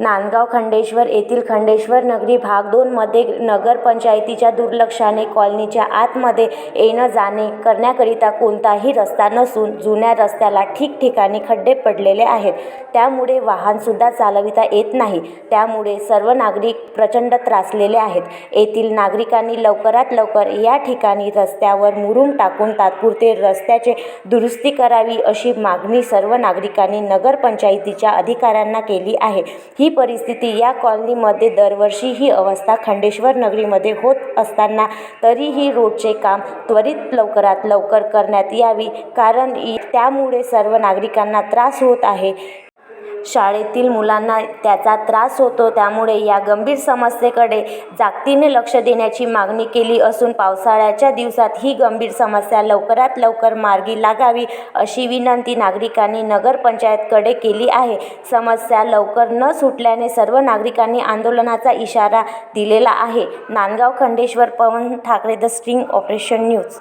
नांदगाव खंडेश्वर येथील खंडेश्वर नगरी भाग दोनमध्ये नगरपंचायतीच्या दुर्लक्षाने कॉलनीच्या आतमध्ये येणं जाणे करण्याकरिता कोणताही रस्ता नसून जुन्या रस्त्याला ठिकठिकाणी खड्डे पडलेले आहेत. त्यामुळे वाहनसुद्धा चालविता येत नाही. त्यामुळे सर्व नागरिक प्रचंड त्रासलेले आहेत. येथील नागरिकांनी लवकरात लवकर या ठिकाणी रस्त्यावर मुरुम टाकून तात्पुरते रस्त्याचे दुरुस्ती करावी अशी मागणी सर्व नागरिकांनी नगरपंचायतीच्या अधिकाऱ्यांना केली आहे. ही परिस्थिती या कॉलनीमध्ये दरवर्षी ही अवस्था खंडेश्वर नगरीमध्ये होत असताना तरीही रोडचे काम त्वरित लवकरात लवकर करण्यात यावी. कारण त्यामुळे सर्व नागरिकांना त्रास होत आहे. शाळेतील मुलांना त्याचा त्रास होतो. त्यामुळे या गंभीर समस्येकडे जागतीने लक्ष देण्याची मागणी केली असून पावसाळ्याच्या दिवसात ही गंभीर समस्या लवकरात लवकर मार्गी लागावी अशी विनंती नागरिकांनी नगरपंचायतकडे केली आहे. समस्या लवकर न सुटल्याने सर्व नागरिकांनी आंदोलनाचा इशारा दिलेला आहे. Nandgaon Khandeshwar Pawan Thackeray the string operation news.